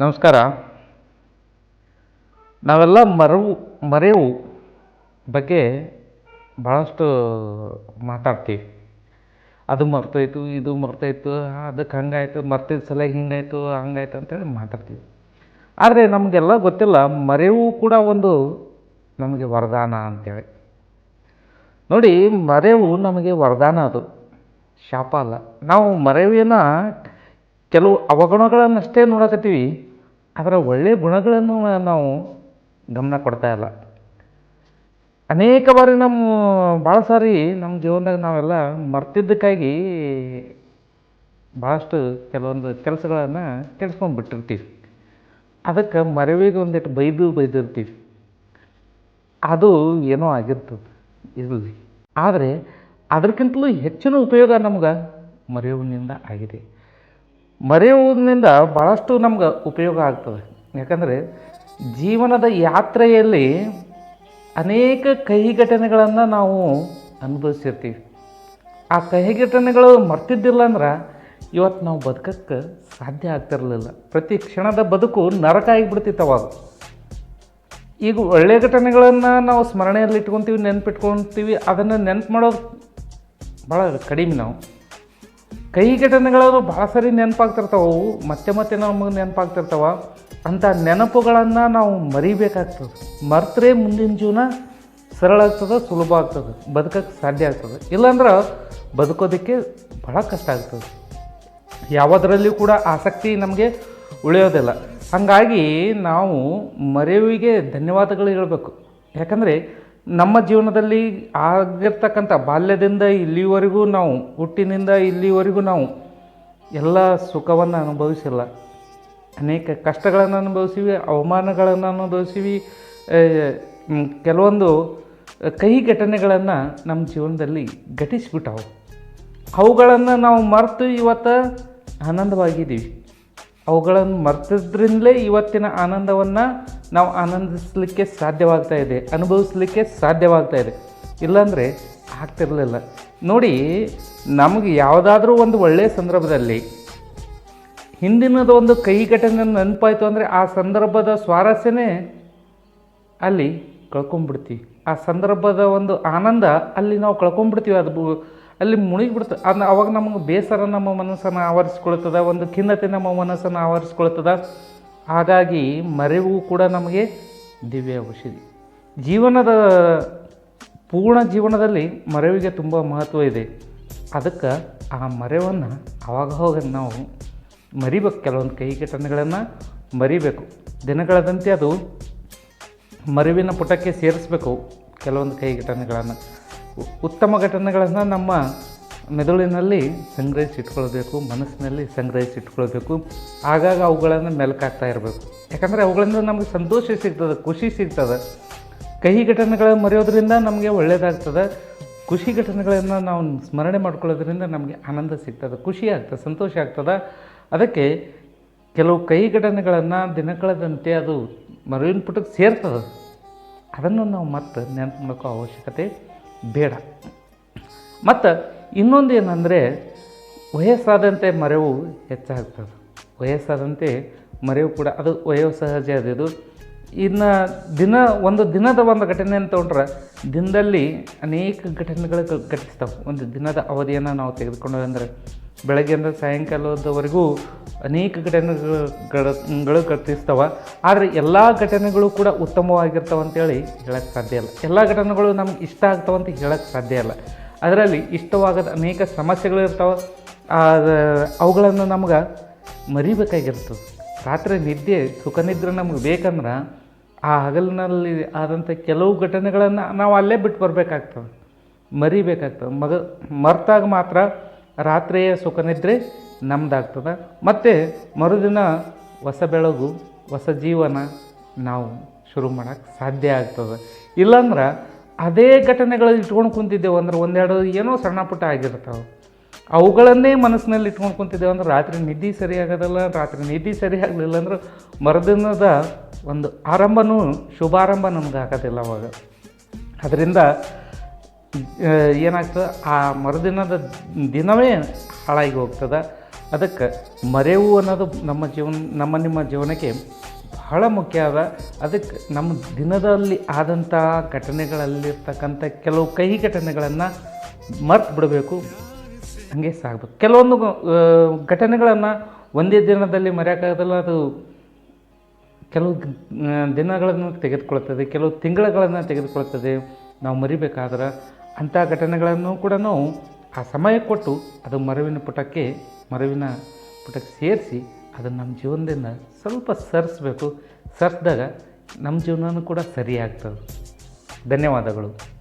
ನಮಸ್ಕಾರ. ನಾವೆಲ್ಲ ಮರವು, ಮರೆವು ಬಗ್ಗೆ ಭಾಳಷ್ಟು ಮಾತಾಡ್ತೀವಿ. ಅದು ಮರ್ತೋಯ್ತು, ಇದು ಮರ್ತೋಯ್ತು, ಅದಕ್ಕೆ ಹಂಗಾಯಿತು, ಮರ್ತಿದ್ದ ಸಲ ಹಿಂಗಾಯಿತು, ಹಂಗಾಯ್ತು ಅಂತೇಳಿ ಮಾತಾಡ್ತೀವಿ. ಆದರೆ ನಮಗೆಲ್ಲ ಗೊತ್ತಿಲ್ಲ, ಮರೆವು ಕೂಡ ಒಂದು ನಮಗೆ ವರದಾನ ಅಂತೇಳಿ. ನೋಡಿ, ಮರೆವು ನಮಗೆ ವರದಾನ ಅದು, ಶಾಪ ಅಲ್ಲ. ನಾವು ಮರೆವಿನ ಕೆಲವು ಅವಗುಣಗಳನ್ನಷ್ಟೇ ನೋಡಕತ್ತೀವಿ. ಅದರ ಒಳ್ಳೆಯ ಗುಣಗಳನ್ನು ನಾವು ಗಮನ ಕೊಡ್ತಾ ಇಲ್ಲ. ಅನೇಕ ಬಾರಿ ನಮ್ಮ, ಭಾಳ ಸಾರಿ ನಮ್ಮ ಜೀವನದಾಗ ನಾವೆಲ್ಲ ಮರ್ತಿದ್ದಕ್ಕಾಗಿ ಭಾಳಷ್ಟು ಕೆಲವೊಂದು ಕೆಲಸಗಳನ್ನು ಕೆಡಿಸ್ಕೊಂಡು ಬಿಟ್ಟಿರ್ತೀವಿ. ಅದಕ್ಕೆ ಮರವಿಗೆ ಒಂದಿಟ್ಟು ಬೈದು ಬೈದಿರ್ತೀವಿ. ಅದು ಏನೋ ಆಗಿರ್ತದೆ ಇರಲಿ. ಆದರೆ ಅದಕ್ಕಿಂತಲೂ ಹೆಚ್ಚಿನ ಉಪಯೋಗ ನಮ್ಗೆ ಮರೆಯುವಿನಿಂದ ಆಗಿದೆ. ಮರೆಯುವುದರಿಂದ ಭಾಳಷ್ಟು ನಮ್ಗೆ ಉಪಯೋಗ ಆಗ್ತದೆ. ಯಾಕಂದರೆ ಜೀವನದ ಯಾತ್ರೆಯಲ್ಲಿ ಅನೇಕ ಕಹಿ ಘಟನೆಗಳನ್ನು ನಾವು ಅನುಭವಿಸಿರ್ತೀವಿ. ಆ ಕಹಿ ಘಟನೆಗಳು ಮರ್ತಿದ್ದಿಲ್ಲ ಅಂದ್ರೆ ಇವತ್ತು ನಾವು ಬದುಕಕ್ಕೆ ಸಾಧ್ಯ ಆಗ್ತಿರಲಿಲ್ಲ. ಪ್ರತಿ ಕ್ಷಣದ ಬದುಕು ನರಕ ಆಗಿಬಿಡ್ತಿತ್ತು ಅವಾಗ. ಈಗ ಒಳ್ಳೆಯ ಘಟನೆಗಳನ್ನು ನಾವು ಸ್ಮರಣೆಯಲ್ಲಿ ಇಟ್ಕೊತೀವಿ, ನೆನ್ಪಿಟ್ಕೊತೀವಿ, ಅದನ್ನು ನೆನ್ಪು ಮಾಡೋದು ಭಾಳ ಕಡಿಮೆ ನಾವು. ಕೈ ಘಟನೆಗಳು ಭಾಳ ಸರಿ ನೆನಪಾಗ್ತಿರ್ತಾವೆ ಅವು, ಮತ್ತೆ ಮತ್ತೆ ನಮಗೆ ನೆನಪಾಗ್ತಿರ್ತಾವೆ. ಅಂಥ ನೆನಪುಗಳನ್ನು ನಾವು ಮರಿಬೇಕಾಗ್ತದೆ. ಮರ್ತರೆ ಮುಂದಿನ ಜೀವನ ಸರಳ ಆಗ್ತದೆ, ಸುಲಭ ಆಗ್ತದೆ ಬದುಕೋಕ್ಕೆ ಸಾಧ್ಯ ಆಗ್ತದೆ. ಇಲ್ಲಾಂದ್ರೆ ಬದುಕೋದಕ್ಕೆ ಭಾಳ ಕಷ್ಟ ಆಗ್ತದೆ. ಯಾವುದರಲ್ಲಿಯೂ ಕೂಡ ಆಸಕ್ತಿ ನಮಗೆ ಉಳಿಯೋದಿಲ್ಲ. ಹಾಗಾಗಿ ನಾವು ಮರೆಯುವಿಗೆ ಧನ್ಯವಾದಗಳು ಹೇಳಬೇಕು. ಯಾಕಂದರೆ ನಮ್ಮ ಜೀವನದಲ್ಲಿ ಆಗಿರ್ತಕ್ಕಂಥ ಬಾಲ್ಯದಿಂದ ಇಲ್ಲಿವರೆಗೂ ನಾವು, ಹುಟ್ಟಿನಿಂದ ಇಲ್ಲಿವರೆಗೂ ನಾವು ಎಲ್ಲ ಸುಖವನ್ನು ಅನುಭವಿಸಿಲ್ಲ. ಅನೇಕ ಕಷ್ಟಗಳನ್ನು ಅನುಭವಿಸಿವಿ, ಅವಮಾನಗಳನ್ನು ಅನುಭವಿಸಿವಿ ಕೆಲವೊಂದು ಕಹಿ ಘಟನೆಗಳನ್ನು ನಮ್ಮ ಜೀವನದಲ್ಲಿ ಘಟಿಸಿಬಿಟ್ಟವು. ಅವುಗಳನ್ನು ನಾವು ಮರೆತು ಇವತ್ತು ಆನಂದವಾಗಿದ್ದೀವಿ. ಅವುಗಳನ್ನು ಮರ್ತಿದ್ರಿಂದಲೇ ಇವತ್ತಿನ ಆನಂದವನ್ನು ನಾವು ಆನಂದಿಸಲಿಕ್ಕೆ ಸಾಧ್ಯವಾಗ್ತಾ ಇದೆ, ಅನುಭವಿಸಲಿಕ್ಕೆ ಸಾಧ್ಯವಾಗ್ತಾ ಇದೆ. ಇಲ್ಲಾಂದರೆ ಆಗ್ತಿರಲಿಲ್ಲ. ನೋಡಿ, ನಮಗೆ ಯಾವುದಾದ್ರೂ ಒಂದು ಒಳ್ಳೆಯ ಸಂದರ್ಭದಲ್ಲಿ ಹಿಂದಿನದ ಒಂದು ಕೈ ಘಟನೆ ನೆನಪಾಯಿತು ಅಂದರೆ ಆ ಸಂದರ್ಭದ ಸ್ವಾರಸ್ಯನೇ ಅಲ್ಲಿ ಕಳ್ಕೊಂಬಿಡ್ತೀವಿ. ಆ ಸಂದರ್ಭದ ಒಂದು ಆನಂದ ಅಲ್ಲಿ ನಾವು ಕಳ್ಕೊಂಬಿಡ್ತೀವಿ. ಅದು ಅಲ್ಲಿ ಮುಳುಗಿಬಿಡ್ತದೆ ಅದು ಅವಾಗ ನಮಗೆ ಬೇಸರ ನಮ್ಮ ಮನಸ್ಸನ್ನು ಆವರಿಸ್ಕೊಳ್ತದ, ಒಂದು ಖಿನ್ನತೆ ನಮ್ಮ ಮನಸ್ಸನ್ನು ಆವರಿಸ್ಕೊಳ್ತದೆ. ಹಾಗಾಗಿ ಮರೆವು ಕೂಡ ನಮಗೆ ದಿವ್ಯ ಔಷಧಿ. ಜೀವನದ ಪೂರ್ಣ ಜೀವನದಲ್ಲಿ ಮರೆವಿಗೆ ತುಂಬ ಮಹತ್ವ ಇದೆ. ಅದಕ್ಕೆ ಆ ಮರೆವನ್ನು ಅವಾಗ ನಾವು ಮರಿಬೇಕು. ಕೆಲವೊಂದು ಕೈ ಘಟನೆಗಳನ್ನು ಮರಿಬೇಕು. ದಿನಗಳದಂತೆ ಅದು ಮರಿವಿನ ಪುಟಕ್ಕೆ ಸೇರಿಸ್ಬೇಕು. ಕೆಲವೊಂದು ಕೈ ಘಟನೆಗಳನ್ನು. ಉತ್ತಮ ಘಟನೆಗಳನ್ನು ನಮ್ಮ ಮೆದುಳಿನಲ್ಲಿ ಸಂಗ್ರಹಿಸಿಟ್ಕೊಳ್ಬೇಕು ಮನಸ್ಸಿನಲ್ಲಿ ಸಂಗ್ರಹಿಸಿಟ್ಕೊಳ್ಬೇಕು ಆಗಾಗ ಅವುಗಳನ್ನು ಮೆಲುಕಾಗ್ತಾ ಇರಬೇಕು. ಯಾಕಂದರೆ ಅವುಗಳಿಂದ ನಮಗೆ ಸಂತೋಷ ಸಿಗ್ತದೆ, ಖುಷಿ ಸಿಗ್ತದೆ. ಕಹಿ ಘಟನೆಗಳನ್ನು ಮರೆಯೋದ್ರಿಂದ ನಮಗೆ ಒಳ್ಳೆಯದಾಗ್ತದೆ ಖುಷಿ ಘಟನೆಗಳನ್ನು ನಾವು ಸ್ಮರಣೆ ಮಾಡ್ಕೊಳ್ಳೋದ್ರಿಂದ ನಮಗೆ ಆನಂದ ಸಿಗ್ತದೆ, ಖುಷಿ ಆಗ್ತದೆ, ಸಂತೋಷ ಆಗ್ತದೆ. ಅದಕ್ಕೆ ಕೆಲವು ಕೈ ಘಟನೆಗಳನ್ನು ದಿನಕಳದಂತೆ ಅದು ಮರುವಿನ ಪುಟಕ್ಕೆ ಸೇರ್ತದೆ. ಅದನ್ನು ನಾವು ಮತ್ತೆ ನೆನಪು ಮಾಡ್ಕೋ ಅವಶ್ಯಕತೆ ಬೇಡ. ಮತ್ತು ಇನ್ನೊಂದು ಏನಂದರೆ ವಯಸ್ಸಾದಂತೆ ಮರೆವು ಹೆಚ್ಚಾಗ್ತದೆ. ವಯಸ್ಸಾದಂತೆ ಮರೆವು ಕೂಡ, ಅದು ವಯೋಸಹಜ ಅದು ಇನ್ನು ದಿನ, ಒಂದು ದಿನದ ಒಂದು ಘಟನೆ ಅಂತ ತೊಗೊಂಡ್ರೆ ದಿನದಲ್ಲಿ ಅನೇಕ ಘಟನೆಗಳು ಘಟಿಸ್ತಾವೆ. ಒಂದು ದಿನದ ಅವಧಿಯನ್ನು ನಾವು ತೆಗೆದುಕೊಂಡು ಅಂದರೆ ಬೆಳಗ್ಗೆಯಿಂದ ಸಾಯಂಕಾಲದವರೆಗೂ ಅನೇಕ ಘಟನೆಗಳು ಘಟಿಸ್ತಾವೆ. ಆದರೆ ಎಲ್ಲ ಘಟನೆಗಳು ಕೂಡ ಉತ್ತಮವಾಗಿರ್ತಾವಂತೇಳಿ ಅಂತೇಳಿ ಹೇಳಕ್ಕೆ ಸಾಧ್ಯ ಇಲ್ಲ. ಎಲ್ಲ ಘಟನೆಗಳು ನಮ್ಗೆ ಇಷ್ಟ ಆಗ್ತಾವಂತ ಹೇಳೋಕ್ಕೆ ಸಾಧ್ಯ ಇಲ್ಲ. ಅದರಲ್ಲಿ ಇಷ್ಟವಾಗದ ಅನೇಕ ಸಮಸ್ಯೆಗಳು ಇರ್ತಾವೆ. ಅವುಗಳನ್ನು ನಮ್ಗೆ ಮರಿಬೇಕಾಗಿರ್ತದೆ. ರಾತ್ರಿ ನಿದ್ದೆ, ಸುಖ ನಿದ್ರೆ ನಮ್ಗೆ ಬೇಕಂದ್ರೆ ಆ ಹಗಲಿನಲ್ಲಿ ಆದಂಥ ಕೆಲವು ಘಟನೆಗಳನ್ನು ನಾವು ಅಲ್ಲೇ ಬಿಟ್ಟು ಬರಬೇಕಾಗ್ತದೆ. ಮರಿಬೇಕಾಗ್ತದೆ. ಮಗ ಮರ್ತಾಗ ಮಾತ್ರ ರಾತ್ರಿಯ ಸುಖ ನಿದ್ರೆ ನಮ್ದಾಗ್ತದೆ. ಮತ್ತು ಮರುದಿನ ಹೊಸ ಬೆಳಗು, ಹೊಸ ಜೀವನ ನಾವು ಶುರು ಮಾಡೋಕ್ಕೆ ಸಾಧ್ಯ ಆಗ್ತದೆ. ಇಲ್ಲಾಂದ್ರೆ ಅದೇ ಘಟನೆಗಳಲ್ಲಿ ಇಟ್ಕೊಂಡು ಕುಂತಿದ್ದೇವೆ ಅಂದ್ರೆ ಒಂದೆರಡು ಏನೋ ಸಣ್ಣ ಪುಟ್ಟ ಆಗಿರ್ತಾವೆ. ಅವುಗಳನ್ನೇ ಮನಸ್ಸಿನಲ್ಲಿ ಇಟ್ಕೊಂಡು ಕುಂತಿದ್ದೇವೆ ಅಂದ್ರೆ ರಾತ್ರಿ ನಿದ್ದೆ ಸರಿಯಾಗೋದಲ್ಲ, ರಾತ್ರಿ ನಿದ್ದೆ ಸರಿ ಆಗಲಿಲ್ಲ ಅಂದ್ರೆ ಮರುದಿನದ ಒಂದು ಆರಂಭನೂ ಶುಭಾರಂಭ ನಮ್ಗೆ ಆಗೋದಿಲ್ಲ ಅವಾಗ. ಅದರಿಂದ ಏನಾಗ್ತದೆ, ಆ ಮರುದಿನದ ದಿನವೇ ಹಾಳಾಗಿ ಹೋಗ್ತದೆ. ಅದಕ್ಕೆ ಮರೆವು ಅನ್ನೋದು ನಮ್ಮ ಜೀವನ, ನಮ್ಮ ನಿಮ್ಮ ಜೀವನಕ್ಕೆ ಬಹಳ ಮುಖ್ಯ ಅದ. ಅದಕ್ಕೆ ನಮ್ಮ ದಿನದಲ್ಲಿ ಆದಂಥ ಘಟನೆಗಳಲ್ಲಿರ್ತಕ್ಕಂಥ ಕೆಲವು ಕಹಿ ಘಟನೆಗಳನ್ನು ಮರ್ತು ಬಿಡಬೇಕು. ಹಾಗೆ ಸಾಗಬೇಕು. ಕೆಲವೊಂದು ಘಟನೆಗಳನ್ನು ಒಂದೇ ದಿನದಲ್ಲಿ ಮರೆಯೋಕ್ಕಾಗದಲ್ಲ, ಅದು ಕೆಲವು ದಿನಗಳನ್ನು ತೆಗೆದುಕೊಳ್ತದೆ ಕೆಲವು ತಿಂಗಳುಗಳನ್ನು ತೆಗೆದುಕೊಳ್ತದೆ ನಾವು ಮರಿಬೇಕಾದ್ರೆ ಅಂಥ ಘಟನೆಗಳನ್ನು ಕೂಡ ನಾವು ಆ ಸಮಯ ಕೊಟ್ಟು ಅದು ಮರವಿನ ಪುಟಕ್ಕೆ ಮರವಿನ ಪುಟಕ್ಕೆ ಸೇರಿಸಿ ಅದನ್ನು ನಮ್ಮ ಜೀವನದಿಂದ ಸ್ವಲ್ಪ ಸರಿಸ್ಬೇಕು. ಸರಿಸಿದಾಗ ನಮ್ಮ ಜೀವನನೂ ಕೂಡ ಸರಿಯಾಗ್ತದೆ ಧನ್ಯವಾದಗಳು.